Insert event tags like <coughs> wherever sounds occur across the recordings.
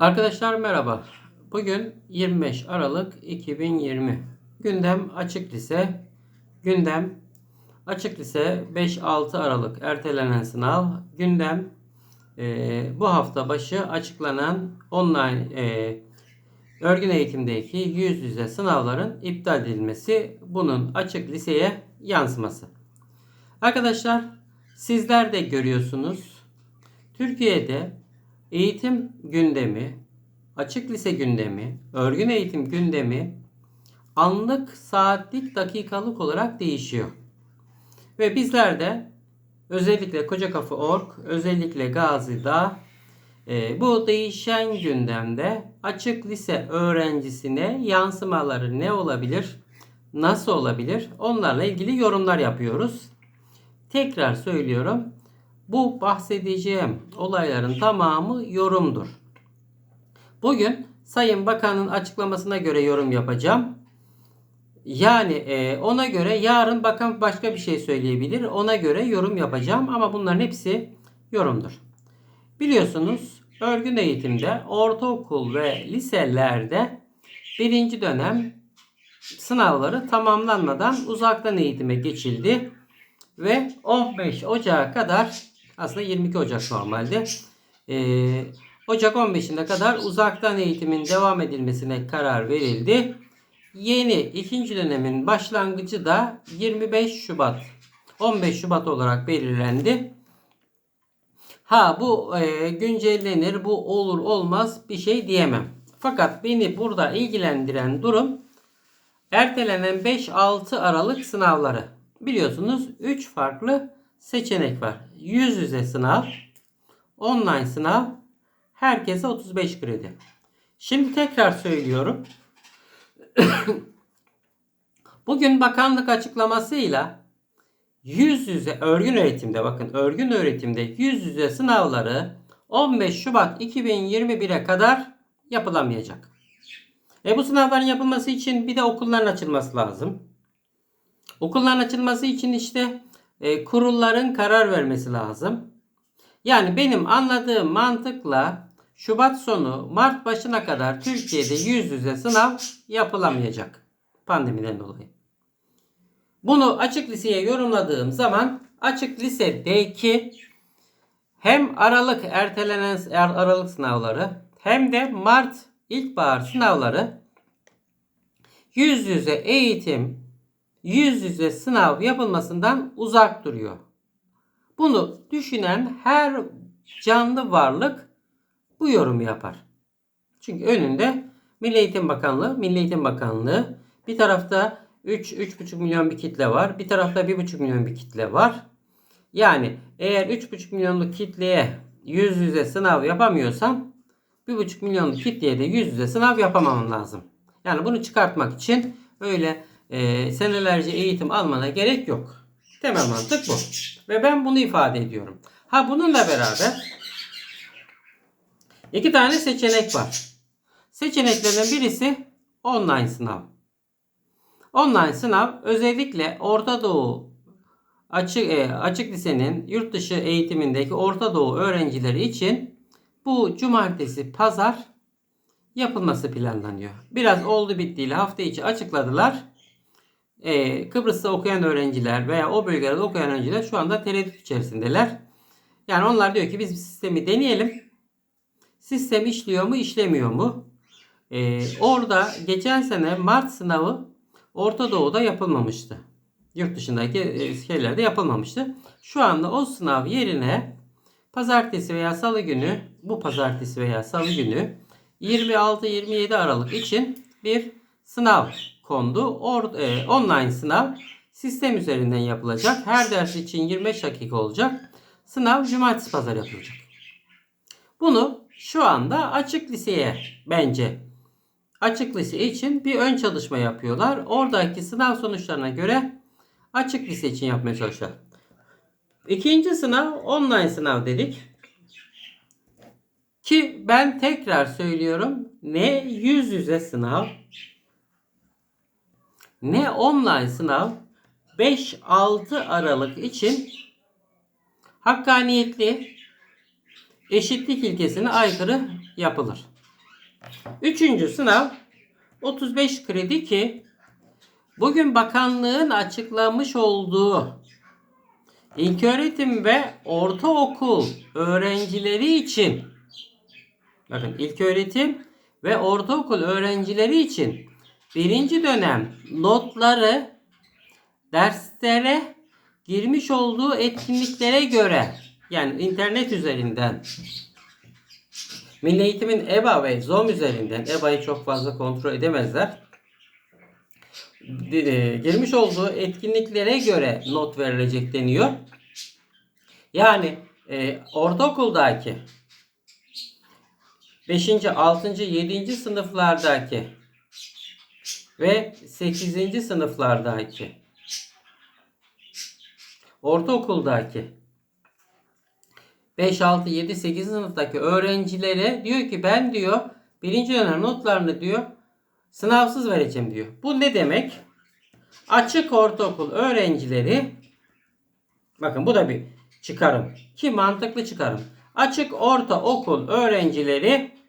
Arkadaşlar merhaba. Bugün 25 Aralık 2020. Gündem açık lise. Gündem açık lise 5-6 Aralık ertelenen sınav. Gündem e, bu hafta başı açıklanan online e, örgün eğitimdeki yüz yüze sınavların iptal edilmesi. Bunun açık liseye yansıması. Arkadaşlar sizler de görüyorsunuz. Türkiye'de eğitim gündemi, açık lise gündemi, örgün eğitim gündemi anlık, saatlik, dakikalık olarak değişiyor. Ve bizler de özellikle Koca Kafa Org, özellikle Gazi'da e, bu değişen gündemde açık lise öğrencisine yansımaları ne olabilir, nasıl olabilir onlarla ilgili yorumlar yapıyoruz. Tekrar söylüyorum. Bu bahsedeceğim olayların tamamı yorumdur. Bugün Sayın Bakan'ın açıklamasına göre yorum yapacağım. Yani e, ona göre yarın bakan başka bir şey söyleyebilir. Ona göre yorum yapacağım ama bunların hepsi yorumdur. Biliyorsunuz örgün eğitimde ortaokul ve liselerde birinci dönem sınavları tamamlanmadan uzaktan eğitime geçildi ve 15 Ocağı kadar aslında 22 Ocak normalde ee, Ocak 15'ine kadar uzaktan eğitimin devam edilmesine karar verildi. Yeni ikinci dönemin başlangıcı da 25 Şubat 15 Şubat olarak belirlendi. Ha bu e, güncellenir, bu olur olmaz bir şey diyemem. Fakat beni burada ilgilendiren durum ertelenen 5-6 Aralık sınavları. Biliyorsunuz 3 farklı seçenek var. Yüz yüze sınav, online sınav, herkese 35 kredi. Şimdi tekrar söylüyorum. <coughs> Bugün bakanlık açıklamasıyla yüz yüze örgün öğretimde bakın örgün öğretimde yüz yüze sınavları 15 Şubat 2021'e kadar yapılamayacak. E bu sınavların yapılması için bir de okulların açılması lazım. Okulların açılması için işte e, kurulların karar vermesi lazım. Yani benim anladığım mantıkla Şubat sonu Mart başına kadar Türkiye'de yüz yüze sınav yapılamayacak pandemiden dolayı. Bunu açık liseye yorumladığım zaman açık lisedeki hem Aralık ertelenen er, Aralık sınavları hem de Mart ilkbahar sınavları yüz yüze eğitim yüz yüze sınav yapılmasından uzak duruyor. Bunu düşünen her canlı varlık bu yorumu yapar. Çünkü önünde Milli Eğitim Bakanlığı, Milli Eğitim Bakanlığı bir tarafta 3 3,5 milyon bir kitle var. Bir tarafta 1,5 milyon bir kitle var. Yani eğer 3,5 milyonluk kitleye yüz yüze sınav yapamıyorsam 1,5 milyonluk kitleye de yüz yüze sınav yapamam lazım. Yani bunu çıkartmak için öyle e, senelerce eğitim almana gerek yok. Temel mantık bu. Ve ben bunu ifade ediyorum. Ha bununla beraber iki tane seçenek var. Seçeneklerden birisi online sınav. Online sınav özellikle Orta Doğu açık e, açık lisenin yurt dışı eğitimindeki Orta Doğu öğrencileri için bu cumartesi pazar yapılması planlanıyor. Biraz oldu bittiyle hafta içi açıkladılar e, Kıbrıs'ta okuyan öğrenciler veya o bölgelerde okuyan öğrenciler şu anda tereddüt içerisindeler. Yani onlar diyor ki biz sistemi deneyelim. Sistem işliyor mu işlemiyor mu? E, orada geçen sene Mart sınavı Orta Doğu'da yapılmamıştı. Yurt dışındaki e, şeylerde yapılmamıştı. Şu anda o sınav yerine pazartesi veya salı günü bu pazartesi veya salı günü 26-27 Aralık için bir sınav kondu. Or, e, online sınav sistem üzerinden yapılacak. Her ders için 25 dakika olacak. Sınav cumartesi pazar yapılacak. Bunu şu anda açık liseye bence açık lise için bir ön çalışma yapıyorlar. Oradaki sınav sonuçlarına göre açık lise için yapmaya çalışıyorlar. İkinci sınav online sınav dedik. Ki ben tekrar söylüyorum ne yüz yüze sınav ne online sınav 5-6 Aralık için hakkaniyetli eşitlik ilkesine aykırı yapılır. Üçüncü sınav 35 kredi ki bugün bakanlığın açıklamış olduğu İlköğretim ve ortaokul öğrencileri için bakın ilköğretim ve ortaokul öğrencileri için birinci dönem notları derslere girmiş olduğu etkinliklere göre yani internet üzerinden Milli Eğitim'in EBA ve ZOM üzerinden EBA'yı çok fazla kontrol edemezler. E, Girmiş olduğu etkinliklere göre not verilecek deniyor. Yani e, ortaokuldaki 5. 6. 7. sınıflardaki ve 8. sınıflardaki ortaokuldaki 5, 6, 7, 8 sınıftaki öğrencilere diyor ki ben diyor birinci dönem notlarını diyor sınavsız vereceğim diyor. Bu ne demek? Açık ortaokul öğrencileri bakın bu da bir çıkarım. Ki mantıklı çıkarım. Açık ortaokul öğrencileri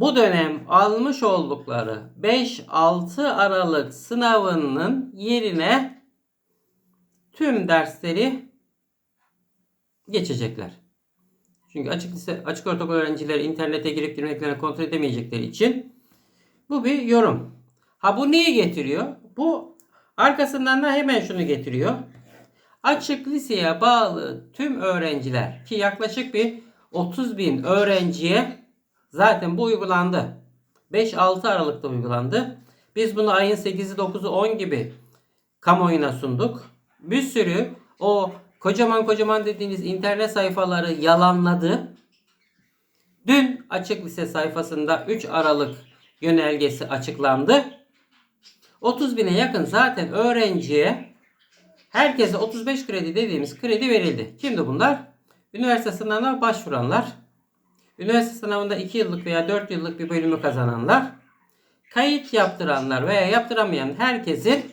bu dönem almış oldukları 5-6 Aralık sınavının yerine tüm dersleri geçecekler. Çünkü açık lise, açık ortaokul öğrencileri internete girip girmeklerini kontrol edemeyecekleri için bu bir yorum. Ha bu neyi getiriyor? Bu arkasından da hemen şunu getiriyor. Açık liseye bağlı tüm öğrenciler ki yaklaşık bir 30 bin öğrenciye zaten bu uygulandı. 5-6 Aralık'ta uygulandı. Biz bunu ayın 8'i 9'u 10 gibi kamuoyuna sunduk. Bir sürü o kocaman kocaman dediğiniz internet sayfaları yalanladı. Dün açık lise sayfasında 3 Aralık yönelgesi açıklandı. 30 bine yakın zaten öğrenciye herkese 35 kredi dediğimiz kredi verildi. Kimdi bunlar? Üniversite sınavına başvuranlar, üniversite sınavında 2 yıllık veya 4 yıllık bir bölümü kazananlar, kayıt yaptıranlar veya yaptıramayan herkesin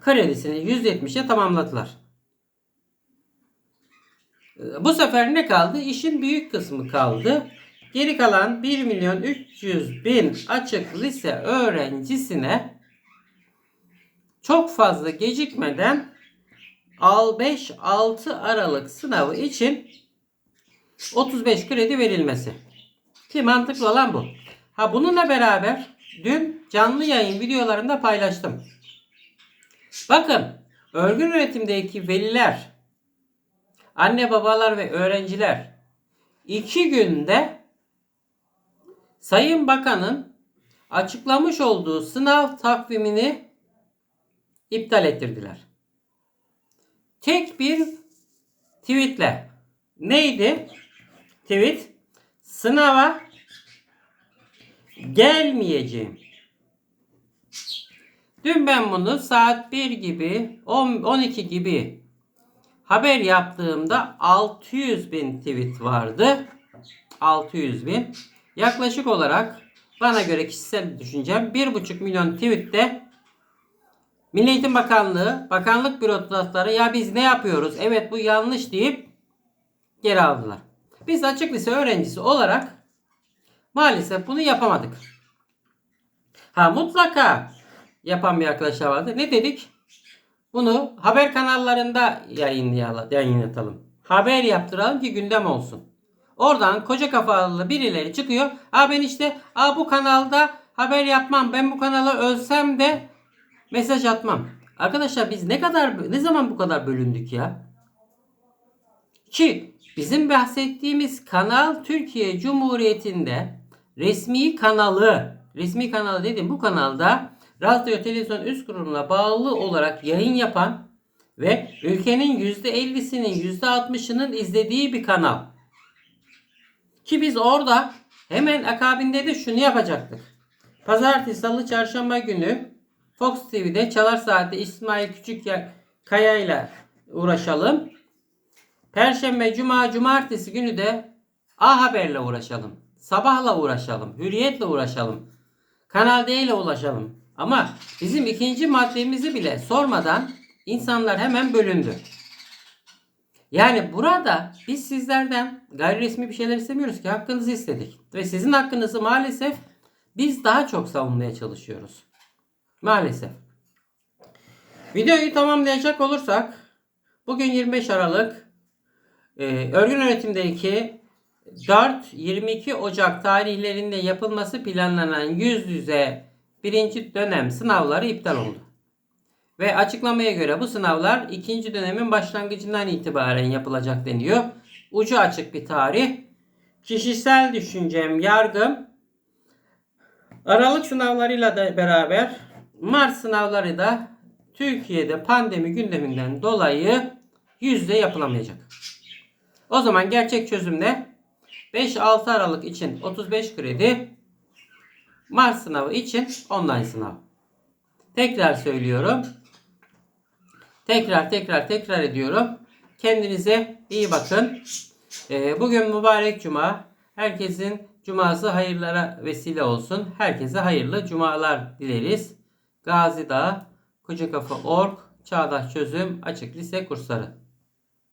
kredisini %70'e tamamladılar. Bu sefer ne kaldı? İşin büyük kısmı kaldı. Geri kalan 1 milyon 300 bin açık lise öğrencisine çok fazla gecikmeden al 5-6 Aralık sınavı için 35 kredi verilmesi. Ki mantıklı olan bu. Ha bununla beraber dün canlı yayın videolarında paylaştım. Bakın örgün öğretimdeki veliler, anne babalar ve öğrenciler iki günde Sayın Bakan'ın açıklamış olduğu sınav takvimini iptal ettirdiler. Tek bir tweetle. Neydi? Tweet sınava gelmeyeceğim. Dün ben bunu saat 1 gibi 10, 12 gibi haber yaptığımda 600 bin tweet vardı. 600 bin. Yaklaşık olarak bana göre kişisel düşüncem 1,5 milyon tweette Milli Eğitim Bakanlığı, bakanlık bürokratları ya biz ne yapıyoruz? Evet bu yanlış deyip geri aldılar. Biz açık lise öğrencisi olarak maalesef bunu yapamadık. Ha mutlaka yapan bir arkadaşlar vardı. Ne dedik? Bunu haber kanallarında yayınlayalım, yayınlatalım. Haber yaptıralım ki gündem olsun. Oradan koca kafalı birileri çıkıyor. Aa ben işte aa bu kanalda haber yapmam. Ben bu kanala ölsem de mesaj atmam. Arkadaşlar biz ne kadar ne zaman bu kadar bölündük ya? Ki bizim bahsettiğimiz kanal Türkiye Cumhuriyeti'nde resmi kanalı, resmi kanalı dedim bu kanalda radyo televizyon üst kuruluna bağlı olarak yayın yapan ve ülkenin %50'sinin %60'ının izlediği bir kanal. Ki biz orada hemen akabinde de şunu yapacaktık. Pazartesi, salı, çarşamba günü Fox TV'de Çalar Saat'te İsmail Küçük Kaya ile uğraşalım. Perşembe, Cuma, Cumartesi günü de A Haber'le uğraşalım. Sabahla uğraşalım. Hürriyet'le uğraşalım. Kanal D ulaşalım. Ama bizim ikinci maddemizi bile sormadan insanlar hemen bölündü. Yani burada biz sizlerden gayri resmi bir şeyler istemiyoruz ki hakkınızı istedik. Ve sizin hakkınızı maalesef biz daha çok savunmaya çalışıyoruz. Maalesef. Videoyu tamamlayacak olursak bugün 25 Aralık e, örgün öğretimdeki 4-22 Ocak tarihlerinde yapılması planlanan yüz yüze birinci dönem sınavları iptal oldu. Ve açıklamaya göre bu sınavlar ikinci dönemin başlangıcından itibaren yapılacak deniyor. Ucu açık bir tarih. Kişisel düşüncem, yargım Aralık sınavlarıyla da beraber Mart sınavları da Türkiye'de pandemi gündeminden dolayı yüzde yapılamayacak. O zaman gerçek çözüm ne? 5-6 Aralık için 35 kredi, Mart sınavı için online sınav. Tekrar söylüyorum. Tekrar tekrar tekrar ediyorum. Kendinize iyi bakın. Ee, bugün mübarek cuma. Herkesin cuması hayırlara vesile olsun. Herkese hayırlı cumalar dileriz. Gazi Dağ, Koca Çağdaş Çözüm, Açık Lise kursları.